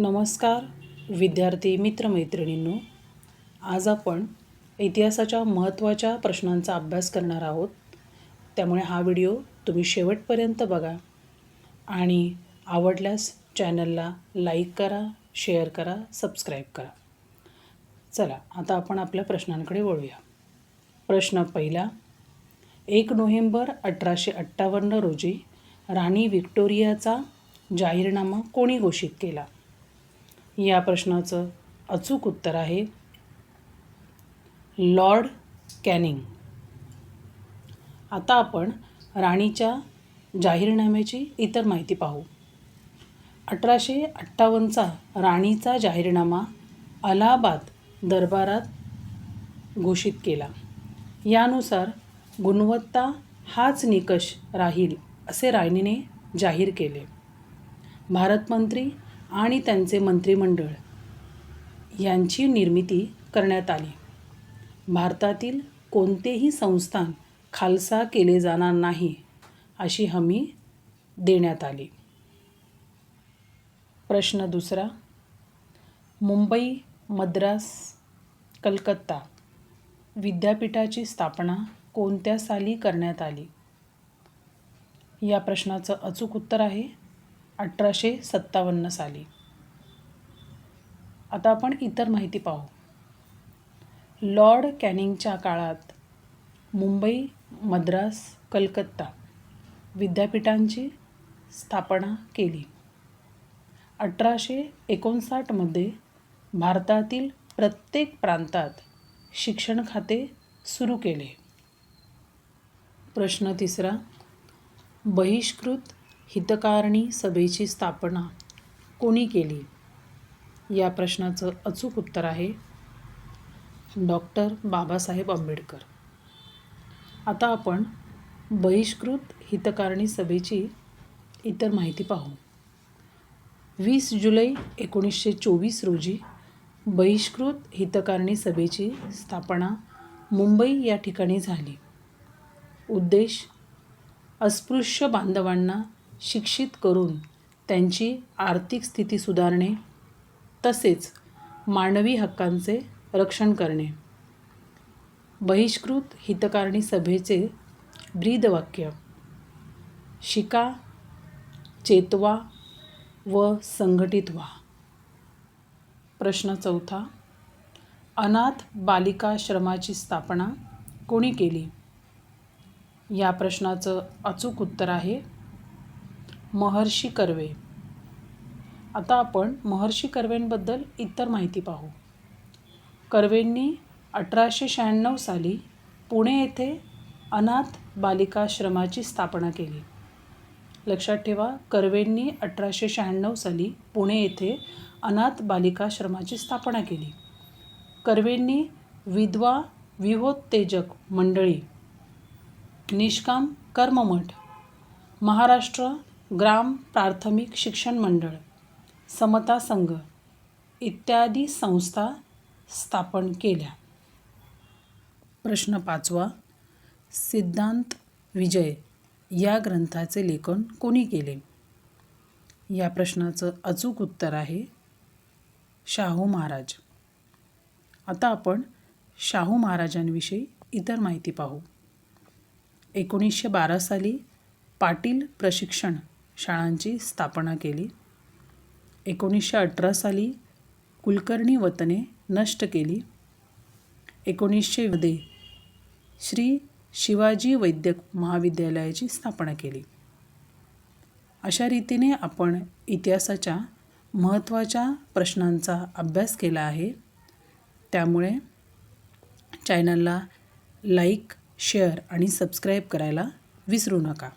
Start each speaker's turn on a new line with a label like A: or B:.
A: नमस्कार विद्यार्थी मित्रमैत्रिणींनो. आज आपण इतिहासाच्या महत्त्वाच्या प्रश्नांचा अभ्यास करणार आहोत. त्यामुळे हा व्हिडिओ तुम्ही शेवटपर्यंत बघा आणि आवडल्यास चॅनलला लाईक करा शेअर करा सबस्क्राईब करा. चला आता आपण आपल्या प्रश्नांकडे वळूया. प्रश्न पहिला एक नोव्हेंबर अठराशे अठ्ठावन्न रोजी राणी व्हिक्टोरियाचा जाहीरनामा कोणी घोषित केला? या प्रश्नाचं अचूक उत्तर आहे लॉर्ड कॅनिंग. आता आपण राणीच्या जाहीरनाम्याची इतर माहिती पाहू. अठराशे अठ्ठावन्नचा राणीचा जाहीरनामा अलाहाबाद दरबारात घोषित केला. यानुसार गुणवत्ता हाच निकष राहील असे राणीने जाहीर केले. भारतमंत्री आणि त्यांचे मंत्रिमंडळ यांची निर्मिती करण्यात आली. भारतातील कोणतेही संस्थान खालसा केले जाणार नाही अशी हमी देण्यात आली. प्रश्न दुसरा मुंबई मद्रास कलकत्ता विद्यापीठाची स्थापना कोणत्या साली करण्यात आली? या प्रश्नाचं अचूक उत्तर आहे. अठराशे सत्तावन्न साली. आता आपण इतर माहिती पाहू. लॉर्ड कॅनिंगच्या काळात मुंबई मद्रास कलकत्ता विद्यापीठांची स्थापना केली. अठराशे एकोणसाठमध्ये भारतातील प्रत्येक प्रांतात शिक्षण खाते सुरू केले. प्रश्न तिसरा बहिष्कृत हितकारणी सभेची स्थापना कोणी केली? या प्रश्नाचं अचूक उत्तर आहे डॉक्टर बाबासाहेब आंबेडकर. आता आपण बहिष्कृत हितकारणी सभेची इतर माहिती पाहू. वीस जुलै एकोणीसशे चोवीस रोजी बहिष्कृत हितकारणी सभेची स्थापना मुंबई या ठिकाणी झाली. उद्देश अस्पृश्य बांधवांना शिक्षित करून त्यांची आर्थिक स्थिती सुधारणे तसेच मानवी हक्कांचे रक्षण करणे. बहिष्कृत हितकारणी सभेचे ब्रीदवाक्य. शिका चेतवा व संघटित व्हा प्रश्न चौथा. अनाथ बालिकाश्रमाची स्थापना कोणी केली? या प्रश्नाचं अचूक उत्तर आहे महर्षी कर्वे. आता आपण महर्षी कर्वेंबद्दल इतर माहिती पाहू. कर्वेंनी अठराशे शहाण्णव साली पुणे येथे अनाथ बालिकाश्रमाची स्थापना केली. लक्षात ठेवा कर्वेंनी अठराशे शहाण्णव साली पुणे येथे अनाथ बालिकाश्रमाची स्थापना केली. कर्वेंनी विधवा विहोत्तेजक मंडळी निष्काम कर्ममठ महाराष्ट्र ग्राम प्राथमिक शिक्षण मंडळ समता संघ इत्यादी संस्था स्थापन केल्या. प्रश्न पाचवा सिद्धांत विजय या ग्रंथाचे लेखन कोणी केले? या प्रश्नाचं अचूक उत्तर आहे शाहू महाराज. आता आपण शाहू महाराजांविषयी इतर माहिती पाहू. एकोणीसशे बारा साली पाटील प्रशिक्षण शाळांची स्थापना केली. एकोणीसशे अठरा साली कुलकर्णी वतने नष्ट केली. एकोणीसशे मध्ये श्री शिवाजी वैद्यक महाविद्यालयाची स्थापना केली. अशा रीतीने आपण इतिहासाच्या महत्त्वाच्या प्रश्नांचा अभ्यास केला आहे. त्यामुळे चॅनलला लाईक शेअर आणि सबस्क्राईब करायला विसरू नका.